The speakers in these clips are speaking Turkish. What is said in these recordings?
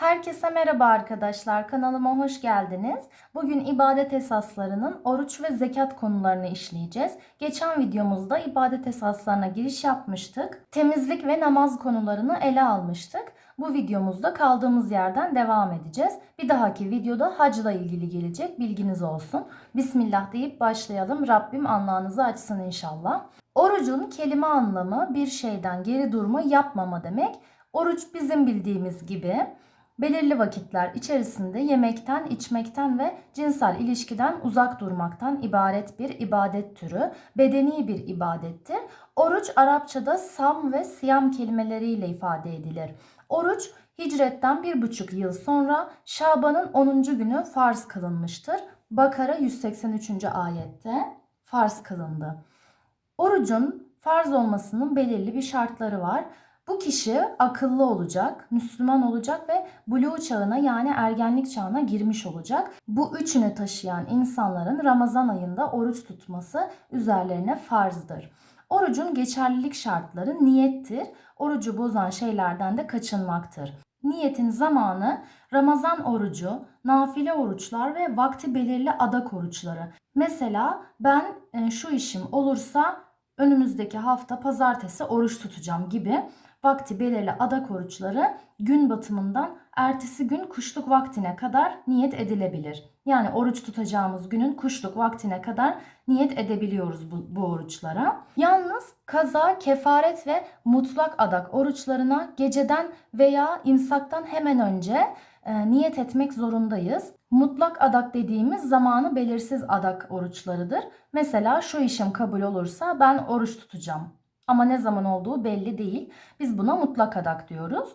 Herkese merhaba arkadaşlar. Kanalıma hoş geldiniz. Bugün ibadet esaslarının oruç ve zekat konularını işleyeceğiz. Geçen videomuzda ibadet esaslarına giriş yapmıştık. Temizlik ve namaz konularını ele almıştık. Bu videomuzda kaldığımız yerden devam edeceğiz. Bir dahaki videoda hacla ilgili gelecek bilginiz olsun. Bismillah deyip başlayalım. Rabbim anlağınızı açsın inşallah. Orucun kelime anlamı bir şeyden geri durma yapmama demek. Oruç bizim bildiğimiz gibi belirli vakitler içerisinde yemekten, içmekten ve cinsel ilişkiden uzak durmaktan ibaret bir ibadet türü, bedeni bir ibadettir. Oruç Arapçada sam ve siyam kelimeleriyle ifade edilir. Oruç hicretten bir buçuk yıl sonra Şaban'ın 10. günü farz kılınmıştır. Bakara 183. ayette farz kılındı. Orucun farz olmasının belirli bir şartları var. Bu kişi akıllı olacak, Müslüman olacak ve buluğ çağına yani ergenlik çağına girmiş olacak. Bu üçünü taşıyan insanların Ramazan ayında oruç tutması üzerlerine farzdır. Orucun geçerlilik şartları niyettir. Orucu bozan şeylerden de kaçınmaktır. Niyetin zamanı Ramazan orucu, nafile oruçlar ve vakti belirli adak oruçları. Mesela ben e, şu işim olursa önümüzdeki hafta pazartesi oruç tutacağım gibi vakti belirli adak oruçları gün batımından ertesi gün kuşluk vaktine kadar niyet edilebilir. Yani oruç tutacağımız günün kuşluk vaktine kadar niyet edebiliyoruz bu, bu oruçlara. Yalnız kaza, kefaret ve mutlak adak oruçlarına geceden veya imsaktan hemen önce e, niyet etmek zorundayız. Mutlak adak dediğimiz zamanı belirsiz adak oruçlarıdır. Mesela şu işim kabul olursa ben oruç tutacağım. Ama ne zaman olduğu belli değil. Biz buna mutlak adak diyoruz.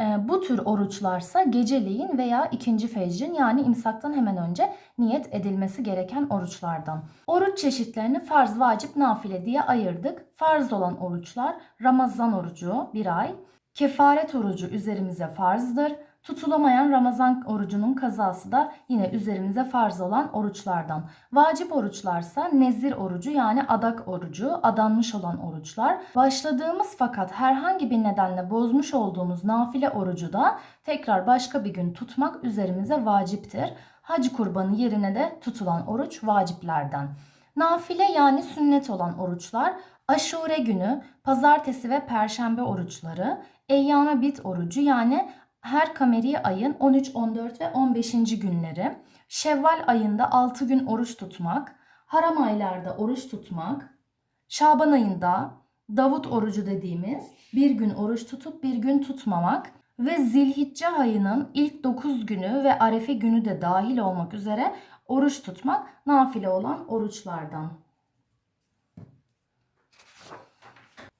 E, bu tür oruçlarsa geceleyin veya ikinci fecrin yani imsaktan hemen önce niyet edilmesi gereken oruçlardan. Oruç çeşitlerini farz, vacip, nafile diye ayırdık. Farz olan oruçlar Ramazan orucu bir ay, kefaret orucu üzerimize farzdır. Tutulamayan Ramazan orucunun kazası da yine üzerimize farz olan oruçlardan. Vacip oruçlarsa nezir orucu yani adak orucu, adanmış olan oruçlar. Başladığımız fakat herhangi bir nedenle bozmuş olduğumuz nafile orucu da tekrar başka bir gün tutmak üzerimize vaciptir. Hac kurbanı yerine de tutulan oruç vaciplerden. Nafile yani sünnet olan oruçlar aşure günü, pazartesi ve perşembe oruçları, eyyame bit orucu yani her kameri ayın 13, 14 ve 15. günleri, Şevval ayında 6 gün oruç tutmak, haram aylarda oruç tutmak, Şaban ayında Davut orucu dediğimiz bir gün oruç tutup bir gün tutmamak ve Zilhicce ayının ilk 9 günü ve Arefe günü de dahil olmak üzere oruç tutmak nafile olan oruçlardan.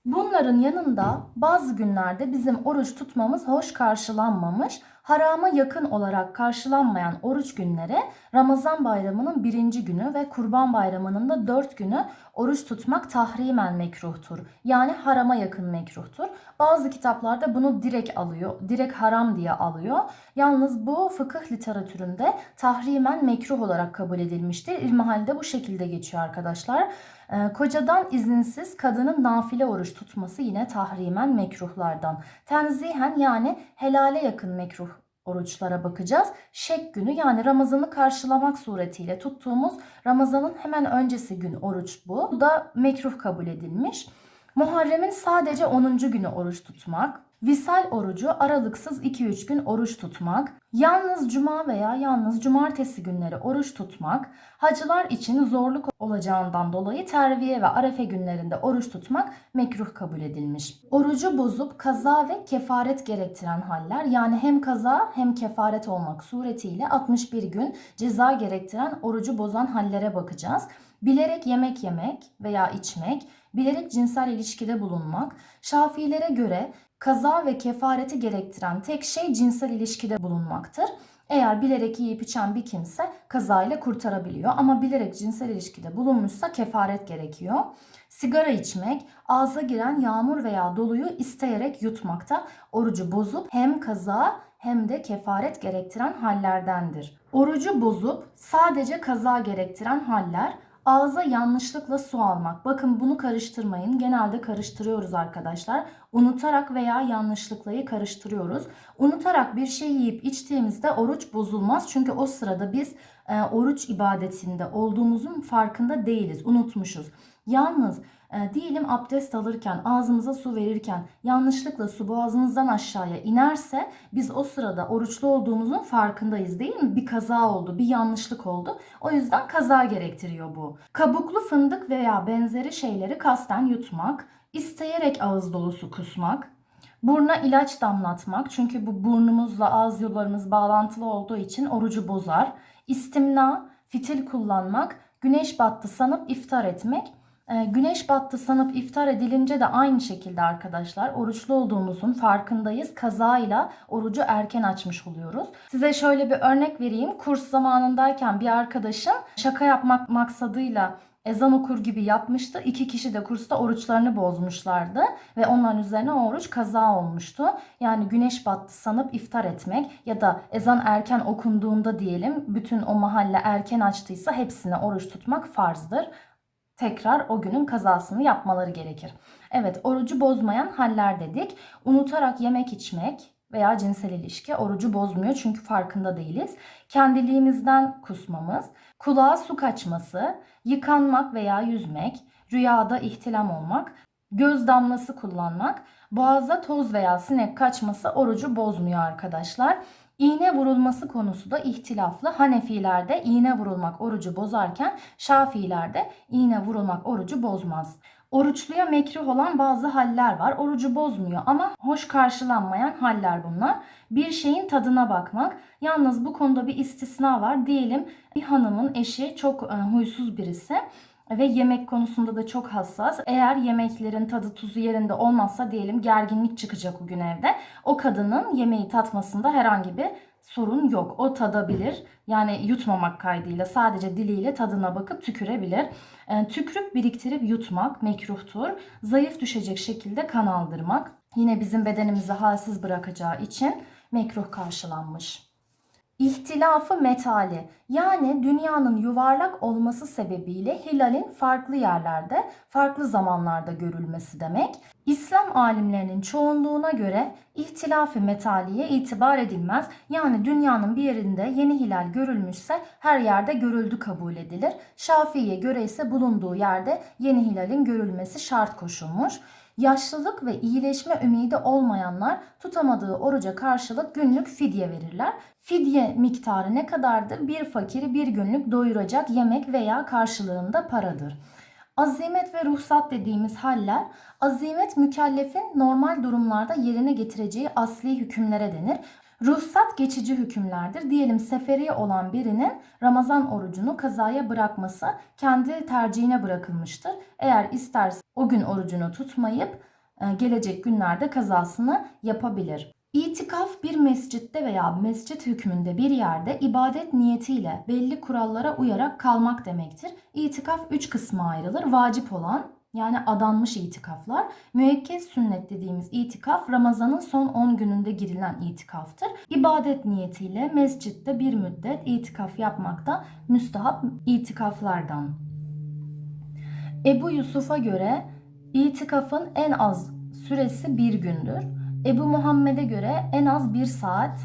Bunların yanında bazı günlerde bizim oruç tutmamız hoş karşılanmamış, harama yakın olarak karşılanmayan oruç günleri Ramazan bayramının birinci günü ve Kurban bayramının da dört günü oruç tutmak tahrimen mekruhtur. Yani harama yakın mekruhtur. Bazı kitaplarda bunu direkt alıyor, direkt haram diye alıyor. Yalnız bu fıkıh literatüründe tahrimen mekruh olarak kabul edilmiştir. İlmihalde bu şekilde geçiyor arkadaşlar. Ee, kocadan izinsiz kadının nafile oruç tutması yine tahrimen mekruhlardan. Tenzihen yani helale yakın mekruh oruçlara bakacağız. Şek günü yani Ramazan'ı karşılamak suretiyle tuttuğumuz Ramazan'ın hemen öncesi gün oruç bu. Bu da mekruh kabul edilmiş. Muharrem'in sadece 10. günü oruç tutmak. Visal orucu aralıksız 2-3 gün oruç tutmak, yalnız cuma veya yalnız cumartesi günleri oruç tutmak, hacılar için zorluk olacağından dolayı terviye ve arefe günlerinde oruç tutmak mekruh kabul edilmiş. Orucu bozup kaza ve kefaret gerektiren haller yani hem kaza hem kefaret olmak suretiyle 61 gün ceza gerektiren orucu bozan hallere bakacağız. Bilerek yemek yemek veya içmek, bilerek cinsel ilişkide bulunmak, Şafilere göre kaza ve kefareti gerektiren tek şey cinsel ilişkide bulunmaktır. Eğer bilerek yiyip içen bir kimse kazayla kurtarabiliyor ama bilerek cinsel ilişkide bulunmuşsa kefaret gerekiyor. Sigara içmek, ağza giren yağmur veya doluyu isteyerek yutmakta orucu bozup hem kaza hem de kefaret gerektiren hallerdendir. Orucu bozup sadece kaza gerektiren haller Ağza yanlışlıkla su almak. Bakın bunu karıştırmayın. Genelde karıştırıyoruz arkadaşlar. Unutarak veya yanlışlıklayı karıştırıyoruz. Unutarak bir şey yiyip içtiğimizde oruç bozulmaz. Çünkü o sırada biz e, oruç ibadetinde olduğumuzun farkında değiliz. Unutmuşuz. Yalnız e, diyelim abdest alırken, ağzımıza su verirken yanlışlıkla su boğazımızdan aşağıya inerse biz o sırada oruçlu olduğumuzun farkındayız değil mi? Bir kaza oldu, bir yanlışlık oldu. O yüzden kaza gerektiriyor bu. Kabuklu fındık veya benzeri şeyleri kasten yutmak, isteyerek ağız dolusu kusmak, Buruna ilaç damlatmak çünkü bu burnumuzla ağız yollarımız bağlantılı olduğu için orucu bozar. İstimna, fitil kullanmak, güneş battı sanıp iftar etmek. Ee, güneş battı sanıp iftar edilince de aynı şekilde arkadaşlar oruçlu olduğumuzun farkındayız. Kazayla orucu erken açmış oluyoruz. Size şöyle bir örnek vereyim. Kurs zamanındayken bir arkadaşım şaka yapmak maksadıyla ezan okur gibi yapmıştı. İki kişi de kursta oruçlarını bozmuşlardı ve onların üzerine oruç kaza olmuştu. Yani güneş battı sanıp iftar etmek ya da ezan erken okunduğunda diyelim bütün o mahalle erken açtıysa hepsine oruç tutmak farzdır. Tekrar o günün kazasını yapmaları gerekir. Evet orucu bozmayan haller dedik. Unutarak yemek içmek, veya cinsel ilişki orucu bozmuyor çünkü farkında değiliz. Kendiliğimizden kusmamız, kulağa su kaçması, yıkanmak veya yüzmek, rüyada ihtilam olmak, göz damlası kullanmak, boğaza toz veya sinek kaçması orucu bozmuyor arkadaşlar. İğne vurulması konusu da ihtilaflı. Hanefilerde iğne vurulmak orucu bozarken Şafilerde iğne vurulmak orucu bozmaz. Oruçluya mekruh olan bazı haller var. Orucu bozmuyor ama hoş karşılanmayan haller bunlar. Bir şeyin tadına bakmak. Yalnız bu konuda bir istisna var. Diyelim bir hanımın eşi çok e, huysuz birisi ve yemek konusunda da çok hassas. Eğer yemeklerin tadı tuzu yerinde olmazsa diyelim gerginlik çıkacak o gün evde. O kadının yemeği tatmasında herhangi bir sorun yok. O tadabilir. Yani yutmamak kaydıyla sadece diliyle tadına bakıp tükürebilir. Yani tükrük biriktirip yutmak mekruhtur. Zayıf düşecek şekilde kan aldırmak. Yine bizim bedenimizi halsiz bırakacağı için mekruh karşılanmış. İhtilafı metali yani dünyanın yuvarlak olması sebebiyle hilalin farklı yerlerde, farklı zamanlarda görülmesi demek. İslam alimlerinin çoğunluğuna göre ihtilafı metaliye itibar edilmez. Yani dünyanın bir yerinde yeni hilal görülmüşse her yerde görüldü kabul edilir. Şafii'ye göre ise bulunduğu yerde yeni hilalin görülmesi şart koşulmuş. Yaşlılık ve iyileşme ümidi olmayanlar tutamadığı oruca karşılık günlük fidye verirler. Fidye miktarı ne kadardır? Bir fakiri bir günlük doyuracak yemek veya karşılığında paradır. Azimet ve ruhsat dediğimiz haller, azimet mükellefin normal durumlarda yerine getireceği asli hükümlere denir. Ruhsat geçici hükümlerdir. Diyelim seferi olan birinin Ramazan orucunu kazaya bırakması kendi tercihine bırakılmıştır. Eğer isterse o gün orucunu tutmayıp e, gelecek günlerde kazasını yapabilir. İtikaf bir mescitte veya mescit hükmünde bir yerde ibadet niyetiyle belli kurallara uyarak kalmak demektir. İtikaf üç kısma ayrılır. Vacip olan yani adanmış itikaflar. Müekkez sünnet dediğimiz itikaf Ramazan'ın son 10 gününde girilen itikaftır. İbadet niyetiyle mescitte bir müddet itikaf yapmak da müstahap itikaflardan. Ebu Yusuf'a göre itikafın en az süresi bir gündür. Ebu Muhammed'e göre en az bir saat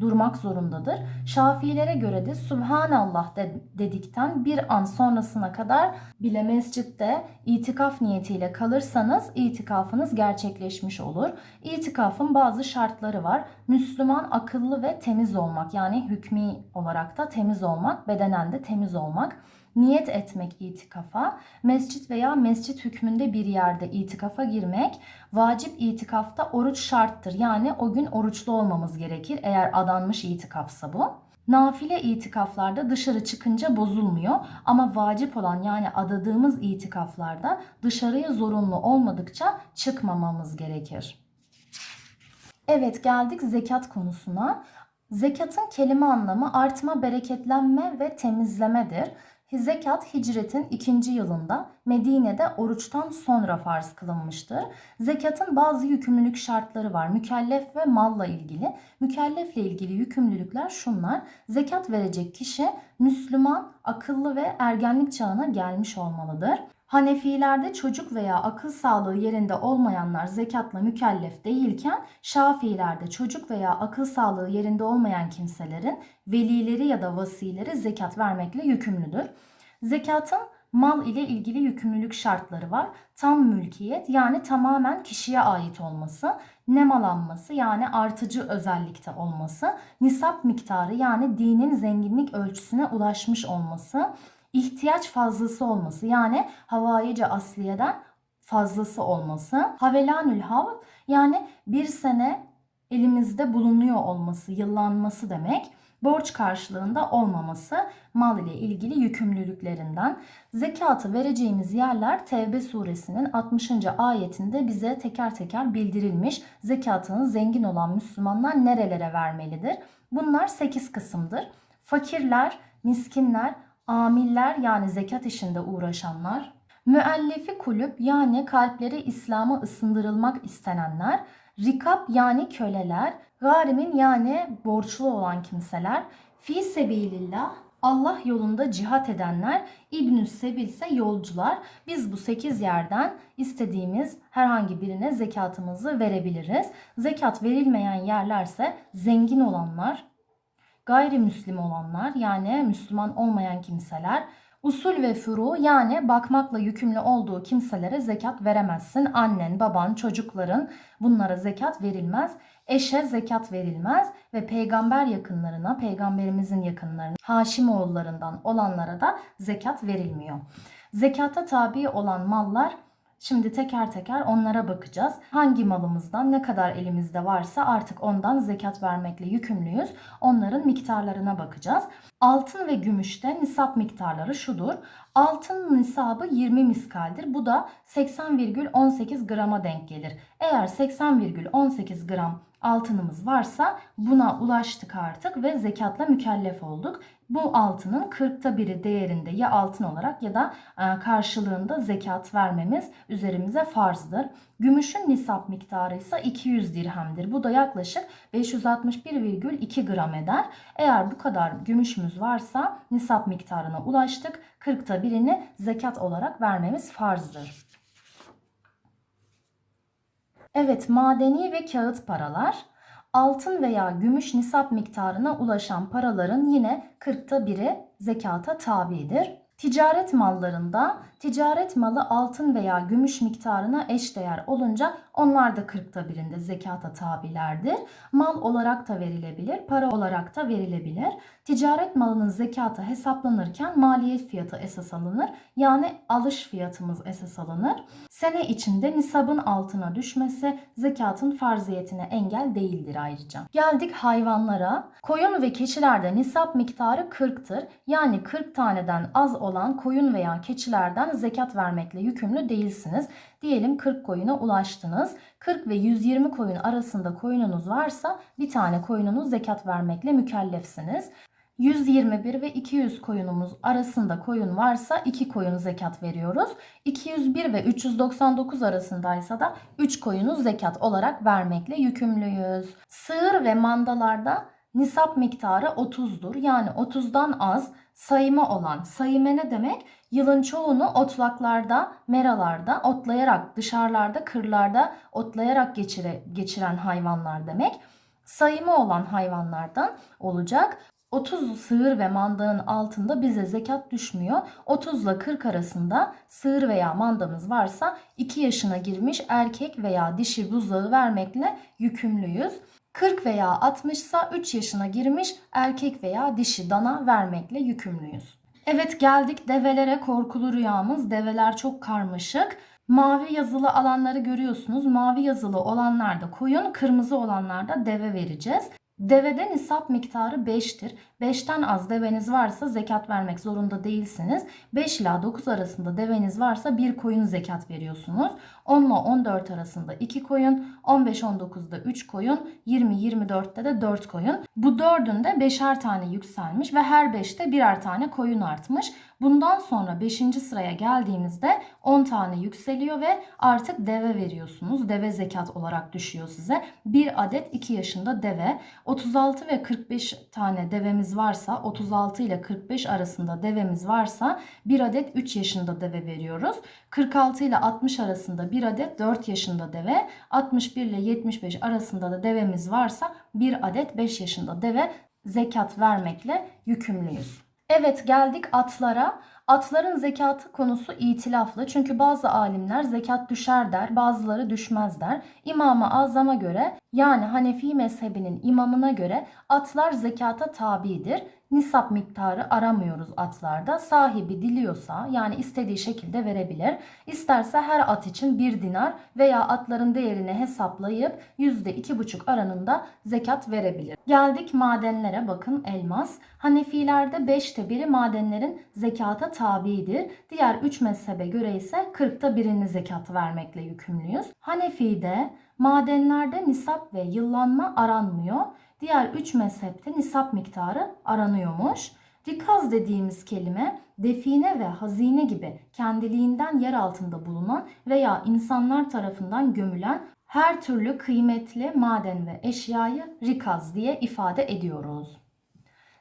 durmak zorundadır. Şafilere göre de Subhanallah dedikten bir an sonrasına kadar bile mescitte itikaf niyetiyle kalırsanız itikafınız gerçekleşmiş olur. İtikafın bazı şartları var. Müslüman akıllı ve temiz olmak yani hükmü olarak da temiz olmak, bedenen de temiz olmak niyet etmek itikafa, mescit veya mescit hükmünde bir yerde itikafa girmek, vacip itikafta oruç şarttır. Yani o gün oruçlu olmamız gerekir eğer adanmış itikafsa bu. Nafile itikaflarda dışarı çıkınca bozulmuyor ama vacip olan yani adadığımız itikaflarda dışarıya zorunlu olmadıkça çıkmamamız gerekir. Evet geldik zekat konusuna. Zekatın kelime anlamı artma, bereketlenme ve temizlemedir. Zekat hicretin ikinci yılında Medine'de oruçtan sonra farz kılınmıştır. Zekatın bazı yükümlülük şartları var. Mükellef ve malla ilgili. Mükellefle ilgili yükümlülükler şunlar. Zekat verecek kişi Müslüman, akıllı ve ergenlik çağına gelmiş olmalıdır. Hanefilerde çocuk veya akıl sağlığı yerinde olmayanlar zekatla mükellef değilken Şafiilerde çocuk veya akıl sağlığı yerinde olmayan kimselerin velileri ya da vasileri zekat vermekle yükümlüdür. Zekatın mal ile ilgili yükümlülük şartları var. Tam mülkiyet yani tamamen kişiye ait olması, nemalanması yani artıcı özellikte olması, nisap miktarı yani dinin zenginlik ölçüsüne ulaşmış olması, ihtiyaç fazlası olması yani havayice asliyeden fazlası olması, havelanül hav yani bir sene elimizde bulunuyor olması, yıllanması demek. Borç karşılığında olmaması mal ile ilgili yükümlülüklerinden. Zekatı vereceğimiz yerler Tevbe suresinin 60. ayetinde bize teker teker bildirilmiş. Zekatını zengin olan Müslümanlar nerelere vermelidir? Bunlar 8 kısımdır. Fakirler, miskinler, amiller yani zekat işinde uğraşanlar, müellefi kulüp yani kalpleri İslam'a ısındırılmak istenenler, rikap yani köleler, garimin yani borçlu olan kimseler, fi sebilillah Allah yolunda cihat edenler, İbnü Sebil ise yolcular. Biz bu 8 yerden istediğimiz herhangi birine zekatımızı verebiliriz. Zekat verilmeyen yerlerse zengin olanlar, gayrimüslim olanlar yani Müslüman olmayan kimseler, usul ve furu yani bakmakla yükümlü olduğu kimselere zekat veremezsin. Annen, baban, çocukların bunlara zekat verilmez. Eşe zekat verilmez ve peygamber yakınlarına, peygamberimizin yakınlarına, Haşimoğullarından olanlara da zekat verilmiyor. Zekata tabi olan mallar Şimdi teker teker onlara bakacağız. Hangi malımızdan ne kadar elimizde varsa artık ondan zekat vermekle yükümlüyüz. Onların miktarlarına bakacağız. Altın ve gümüşte nisap miktarları şudur. Altın nisabı 20 miskaldir. Bu da 80,18 grama denk gelir. Eğer 80,18 gram altınımız varsa buna ulaştık artık ve zekatla mükellef olduk. Bu altının 40'ta biri değerinde ya altın olarak ya da e, karşılığında zekat vermemiz üzerimize farzdır. Gümüşün nisap miktarı ise 200 dirhemdir. Bu da yaklaşık 561,2 gram eder. Eğer bu kadar gümüşümüz varsa nisap miktarına ulaştık. 40'ta birini zekat olarak vermemiz farzdır. Evet, madeni ve kağıt paralar altın veya gümüş nisap miktarına ulaşan paraların yine 40'ta biri zekata tabidir. Ticaret mallarında ticaret malı altın veya gümüş miktarına eşdeğer olunca onlar da 40'ta birinde zekata tabilerdir. Mal olarak da verilebilir, para olarak da verilebilir. Ticaret malının zekatı hesaplanırken maliyet fiyatı esas alınır. Yani alış fiyatımız esas alınır. Sene içinde nisabın altına düşmesi zekatın farziyetine engel değildir ayrıca. Geldik hayvanlara. Koyun ve keçilerde nisap miktarı 40'tır. Yani 40 taneden az olan koyun veya keçilerden zekat vermekle yükümlü değilsiniz. Diyelim 40 koyuna ulaştınız. 40 ve 120 koyun arasında koyununuz varsa bir tane koyununuz zekat vermekle mükellefsiniz. 121 ve 200 koyunumuz arasında koyun varsa 2 koyun zekat veriyoruz. 201 ve 399 arasındaysa da 3 koyunu zekat olarak vermekle yükümlüyüz. Sığır ve mandalarda nisap miktarı 30'dur. Yani 30'dan az sayıma olan. Sayıme ne demek? Yılın çoğunu otlaklarda, meralarda, otlayarak, dışarılarda, kırlarda otlayarak geçire, geçiren hayvanlar demek. Sayımı olan hayvanlardan olacak. 30 sığır ve mandağın altında bize zekat düşmüyor. 30 ile 40 arasında sığır veya mandamız varsa 2 yaşına girmiş erkek veya dişi buzağı vermekle yükümlüyüz. 40 veya 60 ise 3 yaşına girmiş erkek veya dişi dana vermekle yükümlüyüz. Evet geldik develere korkulu rüyamız. Develer çok karmaşık. Mavi yazılı alanları görüyorsunuz. Mavi yazılı olanlarda koyun, kırmızı olanlarda deve vereceğiz. Devede nisap miktarı 5'tir. 5'ten az deveniz varsa zekat vermek zorunda değilsiniz. 5 ila 9 arasında deveniz varsa bir koyun zekat veriyorsunuz. 10 ile 14 arasında 2 koyun, 15-19'da 3 koyun, 20-24'te de 4 koyun. Bu 4'ün de 5'er tane yükselmiş ve her 5'te birer tane koyun artmış. Bundan sonra 5. sıraya geldiğimizde 10 tane yükseliyor ve artık deve veriyorsunuz. Deve zekat olarak düşüyor size. Bir adet 2 yaşında deve. 36 ve 45 tane devemiz varsa, 36 ile 45 arasında devemiz varsa bir adet 3 yaşında deve veriyoruz. 46 ile 60 arasında bir adet 4 yaşında deve, 61 ile 75 arasında da devemiz varsa bir adet 5 yaşında deve zekat vermekle yükümlüyüz. Evet geldik atlara. Atların zekatı konusu itilaflı. Çünkü bazı alimler zekat düşer der, bazıları düşmez der. İmam-ı Azam'a göre yani Hanefi mezhebinin imamına göre atlar zekata tabidir. Nisap miktarı aramıyoruz atlarda. Sahibi diliyorsa yani istediği şekilde verebilir. İsterse her at için bir dinar veya atların değerini hesaplayıp %2,5 aranında zekat verebilir. Geldik madenlere bakın elmas. Hanefilerde 5'te 1'i madenlerin zekata tabidir. Diğer 3 mezhebe göre ise 40'ta birini zekat vermekle yükümlüyüz. Hanefi'de madenlerde nisap ve yıllanma aranmıyor. Diğer 3 mezhepte nisap miktarı aranıyormuş. Rikaz dediğimiz kelime define ve hazine gibi kendiliğinden yer altında bulunan veya insanlar tarafından gömülen her türlü kıymetli maden ve eşyayı rikaz diye ifade ediyoruz.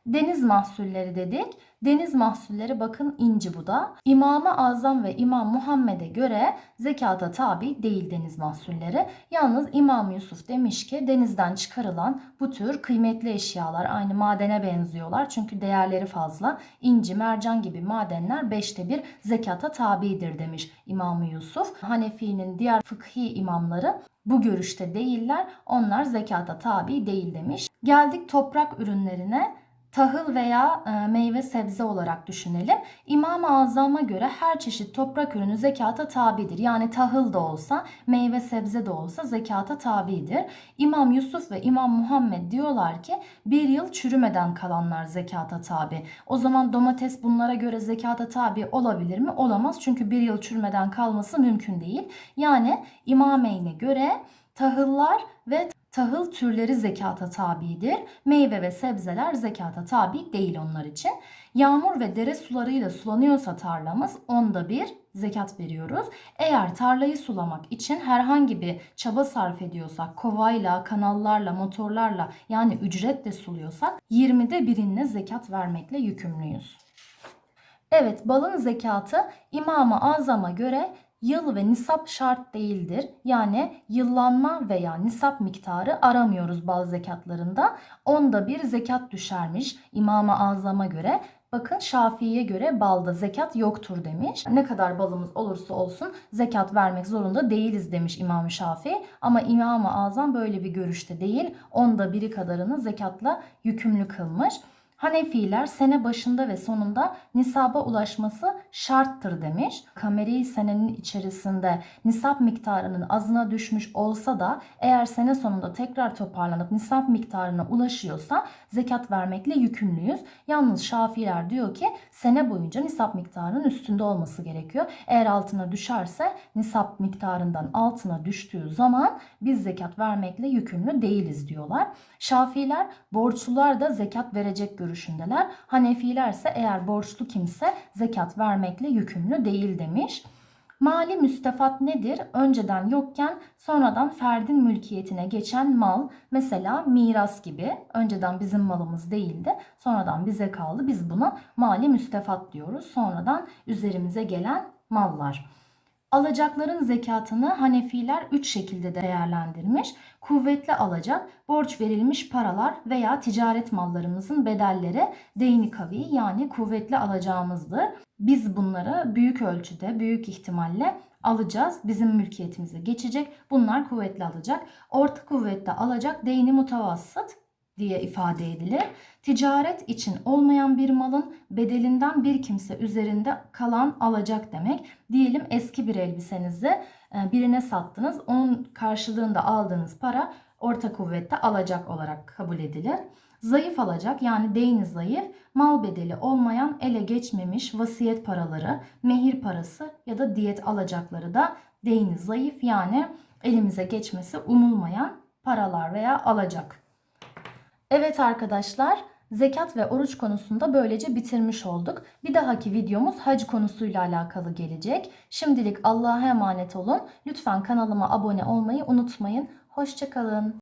Deniz mahsulleri dedik. Deniz mahsulleri bakın inci bu da. İmam-ı Azam ve İmam Muhammed'e göre zekata tabi değil deniz mahsulleri. Yalnız İmam Yusuf demiş ki denizden çıkarılan bu tür kıymetli eşyalar aynı madene benziyorlar. Çünkü değerleri fazla. İnci, mercan gibi madenler beşte bir zekata tabidir demiş İmam Yusuf. Hanefi'nin diğer fıkhi imamları bu görüşte değiller. Onlar zekata tabi değil demiş. Geldik toprak ürünlerine tahıl veya e, meyve sebze olarak düşünelim. İmam-ı Azam'a göre her çeşit toprak ürünü zekata tabidir. Yani tahıl da olsa, meyve sebze de olsa zekata tabidir. İmam Yusuf ve İmam Muhammed diyorlar ki bir yıl çürümeden kalanlar zekata tabi. O zaman domates bunlara göre zekata tabi olabilir mi? Olamaz. Çünkü bir yıl çürümeden kalması mümkün değil. Yani İmameyn'e göre tahıllar ve tahıl türleri zekata tabidir. Meyve ve sebzeler zekata tabi değil onlar için. Yağmur ve dere sularıyla sulanıyorsa tarlamız onda bir zekat veriyoruz. Eğer tarlayı sulamak için herhangi bir çaba sarf ediyorsak, kovayla, kanallarla, motorlarla yani ücretle suluyorsak 20'de birinle zekat vermekle yükümlüyüz. Evet balın zekatı İmam-ı Azam'a göre yıl ve nisap şart değildir. Yani yıllanma veya nisap miktarı aramıyoruz bal zekatlarında. Onda bir zekat düşermiş İmam-ı Azam'a göre. Bakın Şafii'ye göre balda zekat yoktur demiş. Ne kadar balımız olursa olsun zekat vermek zorunda değiliz demiş İmam Şafii. Ama İmam-ı Azam böyle bir görüşte değil. Onda biri kadarını zekatla yükümlü kılmış. Hanefiler sene başında ve sonunda nisaba ulaşması şarttır demiş. Kameri senenin içerisinde nisap miktarının azına düşmüş olsa da eğer sene sonunda tekrar toparlanıp nisap miktarına ulaşıyorsa zekat vermekle yükümlüyüz. Yalnız Şafiler diyor ki sene boyunca nisap miktarının üstünde olması gerekiyor. Eğer altına düşerse nisap miktarından altına düştüğü zaman biz zekat vermekle yükümlü değiliz diyorlar. Şafiler borçlular da zekat verecek görüşündeler. Hanefiler ise eğer borçlu kimse zekat vermekle yükümlü değil demiş. Mali müstefat nedir? Önceden yokken sonradan ferdin mülkiyetine geçen mal mesela miras gibi önceden bizim malımız değildi sonradan bize kaldı biz buna mali müstefat diyoruz sonradan üzerimize gelen mallar. Alacakların zekatını Hanefiler 3 şekilde değerlendirmiş. Kuvvetli alacak, borç verilmiş paralar veya ticaret mallarımızın bedelleri deyni kavi yani kuvvetli alacağımızdır. Biz bunları büyük ölçüde, büyük ihtimalle alacağız. Bizim mülkiyetimize geçecek. Bunlar kuvvetli alacak. Orta kuvvetli alacak deyni mutavassıt diye ifade edilir. Ticaret için olmayan bir malın bedelinden bir kimse üzerinde kalan alacak demek. Diyelim eski bir elbisenizi e, birine sattınız. Onun karşılığında aldığınız para orta kuvvette alacak olarak kabul edilir. Zayıf alacak yani deyni zayıf, mal bedeli olmayan ele geçmemiş vasiyet paraları, mehir parası ya da diyet alacakları da deyni zayıf yani elimize geçmesi umulmayan paralar veya alacak. Evet arkadaşlar, zekat ve oruç konusunda böylece bitirmiş olduk. Bir dahaki videomuz hac konusuyla alakalı gelecek. Şimdilik Allah'a emanet olun. Lütfen kanalıma abone olmayı unutmayın. Hoşçakalın.